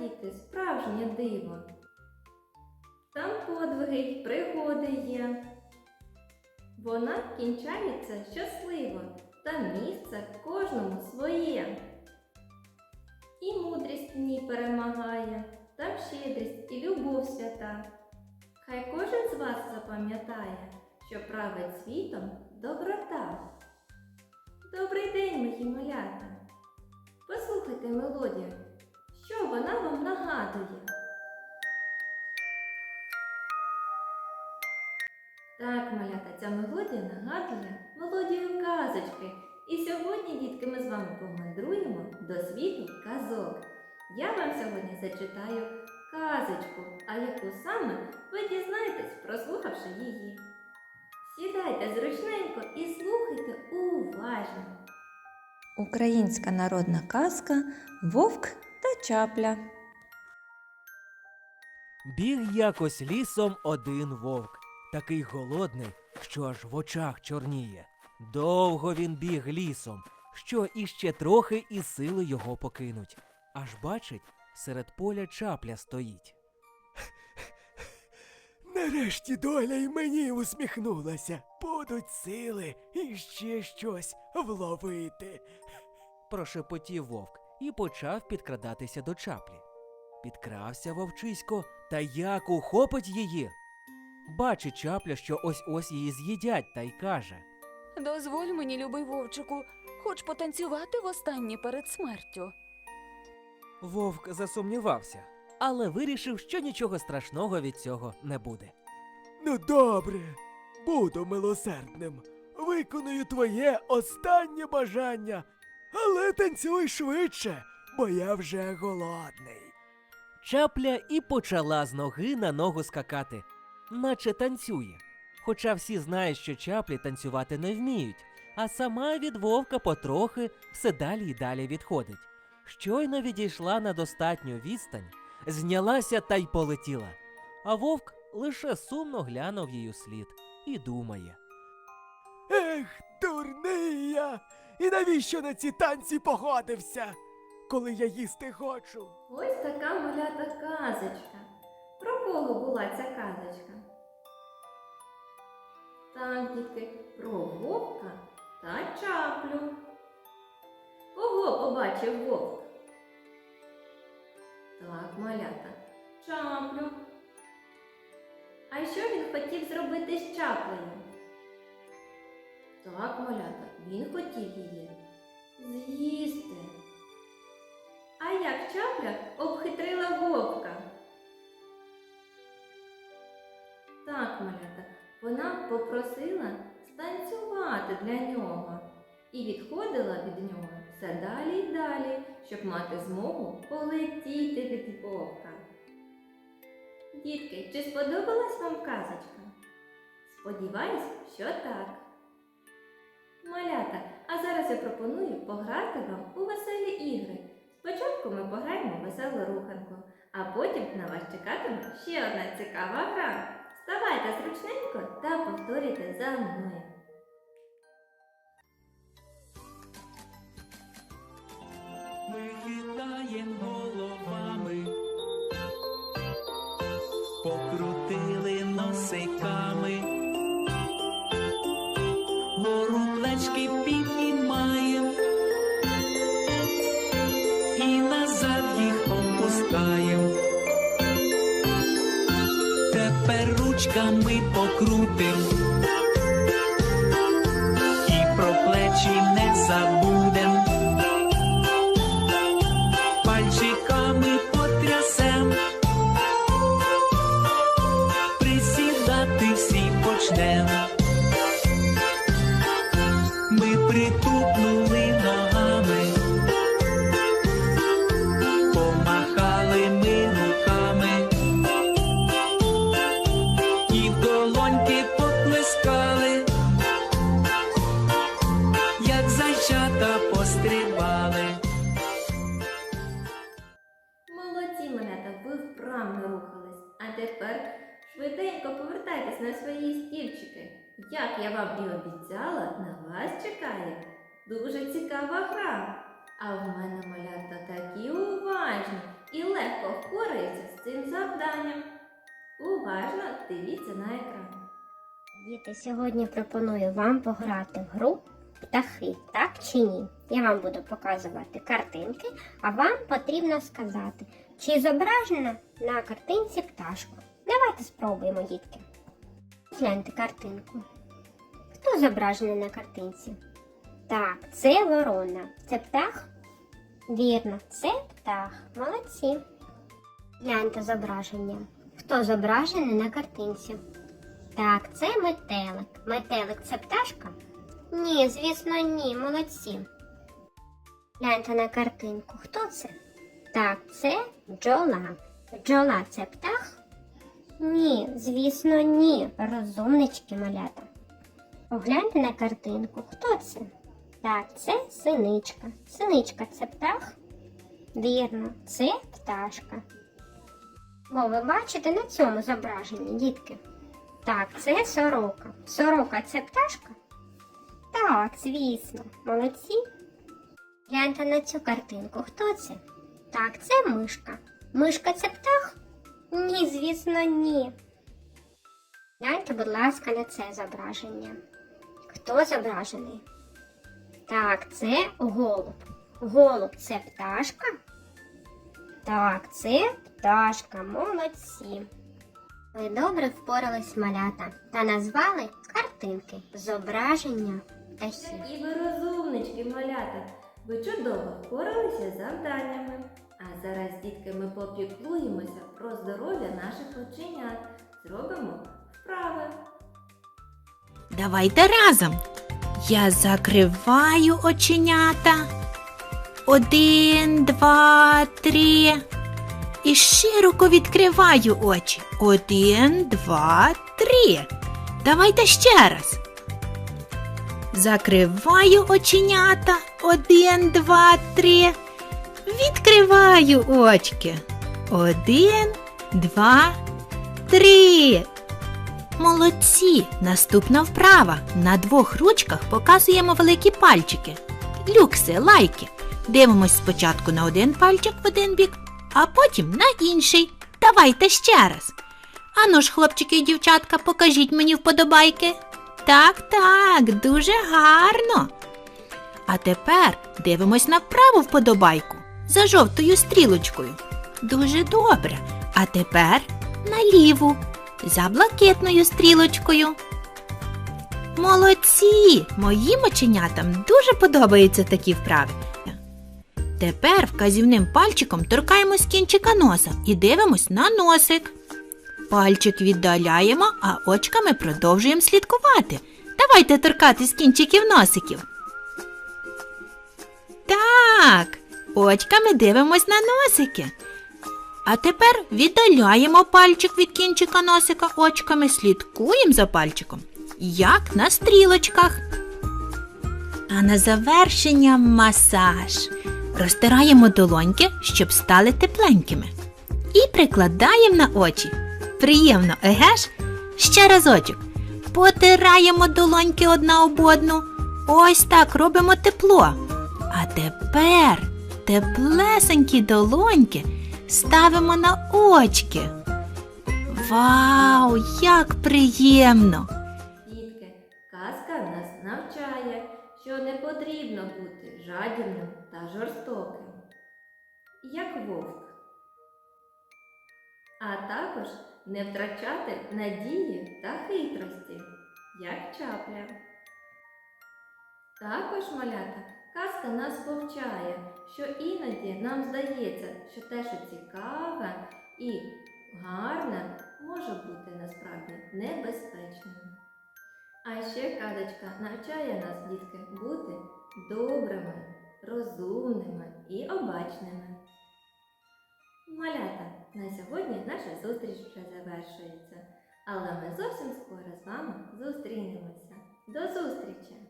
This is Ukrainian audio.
діти, справжнє диво. Там подвиги й пригоди є. Вона кінчається щасливо, та місце кожному своє. І мудрість в ній перемагає, там щедрість і любов свята. Хай кожен з вас запам'ятає, що править світом доброта. Добрий день, мої малята! Послухайте мелодію, що вона вам нагадує. Так, малята, ця мелодія нагадує мелодію казочки. І сьогодні, дітки, ми з вами помандруємо до світу казок. Я вам сьогодні зачитаю казочку, а яку саме ви дізнаєтесь, прослухавши її. Сідайте зручненько і слухайте уважно. Українська народна казка Вовк та чапля. Біг якось лісом один вовк, такий голодний, що аж в очах чорніє. Довго він біг лісом, що іще трохи і сили його покинуть. Аж бачить, серед поля чапля стоїть. Нарешті доля й мені усміхнулася. Будуть сили і ще щось вловити. Прошепотів вовк і почав підкрадатися до чаплі. Підкрався вовчисько та як ухопить її. Бачить чапля, що ось ось її з'їдять, та й каже. Дозволь мені, любий вовчику, хоч потанцювати востаннє перед смертю. Вовк засумнівався, але вирішив, що нічого страшного від цього не буде. Ну добре, буду милосердним. Виконую твоє останнє бажання, але танцюй швидше, бо я вже голодний. Чапля і почала з ноги на ногу скакати, наче танцює. Хоча всі знають, що чаплі танцювати не вміють, а сама від вовка потрохи все далі й далі відходить. Щойно відійшла на достатню відстань, знялася та й полетіла. А вовк лише сумно глянув у слід і думає. Ех, дурний я! І навіщо на ці танці погодився, коли я їсти хочу? Ось така малята казочка. Про кого була ця казочка? Так, дітки, про вовка та чаплю. Кого побачив вовк? Так, малята, чаплю. А що він хотів зробити з чаплею? Так, малята, він хотів її з'їсти. А як чапля обхитрила вовка? Так, малята, вона попросила станцювати для нього і відходила від нього все далі й далі, щоб мати змогу полетіти від вовка. Дітки, чи сподобалась вам казочка? Сподіваюсь, що так. Малята, а зараз я пропоную пограти вам у веселі ігри. Спочатку ми пограємо веселу руханку, а потім на вас чекатиме ще одна цікава гра. Вставайте зручненько та повторюйте за мною. Гору плечки піднімаєм і назад їх опускаєм. Тепер ручками покрутим і про плечі не забудем. Тепер швиденько повертайтесь на свої стільчики. Як я вам і обіцяла, на вас чекає дуже цікава гра. А в мене малята такі уважні, і легко впораються з цим завданням. Уважно дивіться на екран. Діти, сьогодні пропоную вам пограти в гру птахи, так чи ні? Я вам буду показувати картинки, а вам потрібно сказати, чи зображена на картинці пташка. Давайте спробуємо, дітки. Гляньте картинку. Хто зображений на картинці? Так, це ворона. Це птах? Вірно, це птах. Молодці. Гляньте зображення. Хто зображений на картинці? Так, це метелик. Метелик це пташка? Ні, звісно, ні, молодці. Гляньте на картинку. Хто це? Так, це бджола. Бджола це птах? Ні, звісно, ні. Розумнички малята. Погляньте на картинку. Хто це? Так, це синичка. Синичка це птах? Вірно, це пташка. О, ви бачите на цьому зображенні, дітки? Так, це сорока. Сорока це пташка? Так, звісно. Молодці. Гляньте на цю картинку. Хто це? Так, це мишка. Мишка це птах? Ні, звісно, ні. Гляньте, будь ласка, на це зображення. Хто зображений? Так, це голуб. Голуб це пташка? Так, це пташка. Молодці. Ви добре впорались малята та назвали картинки зображення птахів. Які ви розумнички, малята! Ви чудово впоралися з завданнями. Зараз, дітки, ми попіклуємося про здоров'я наших оченят. Зробимо вправи. Давайте разом. Я закриваю оченята. Один, два, три. І широко відкриваю очі. Один, два, три. Давайте ще раз. Закриваю оченята. Один, два, три. Відкриваю очки. Один, два, три. Молодці! Наступна вправа. На двох ручках показуємо великі пальчики. Люкси, лайки. Дивимось спочатку на один пальчик в один бік, а потім на інший. Давайте ще раз. Ану ж, хлопчики і дівчатка, покажіть мені вподобайки. Так, так, дуже гарно. А тепер дивимось на праву вподобайку за жовтою стрілочкою. Дуже добре. А тепер на ліву за блакитною стрілочкою. Молодці! Моїм оченятам дуже подобаються такі вправи. Тепер вказівним пальчиком торкаємось кінчика носа і дивимось на носик. Пальчик віддаляємо, а очками продовжуємо слідкувати. Давайте торкатись кінчиків носиків. Так, очками дивимось на носики. А тепер віддаляємо пальчик від кінчика носика очками, слідкуємо за пальчиком, як на стрілочках. А на завершення масаж. Розтираємо долоньки, щоб стали тепленькими. І прикладаємо на очі. Приємно, еге ж? Ще разочок. Потираємо долоньки одна об одну. Ось так робимо тепло. А тепер теплесенькі долоньки ставимо на очки. Вау, як приємно! Дітки, казка нас навчає, що не потрібно бути жадібним та жорстоким, як вовк. А також не втрачати надії та хитрості, як чапля. Також, малята, казка нас повчає, що іноді нам здається, що те, що цікаве і гарне, може бути насправді небезпечним. А ще казочка навчає нас, дітки, бути добрими, розумними і обачними. Малята, на сьогодні наша зустріч вже завершується, але ми зовсім скоро з вами зустрінемося. До зустрічі!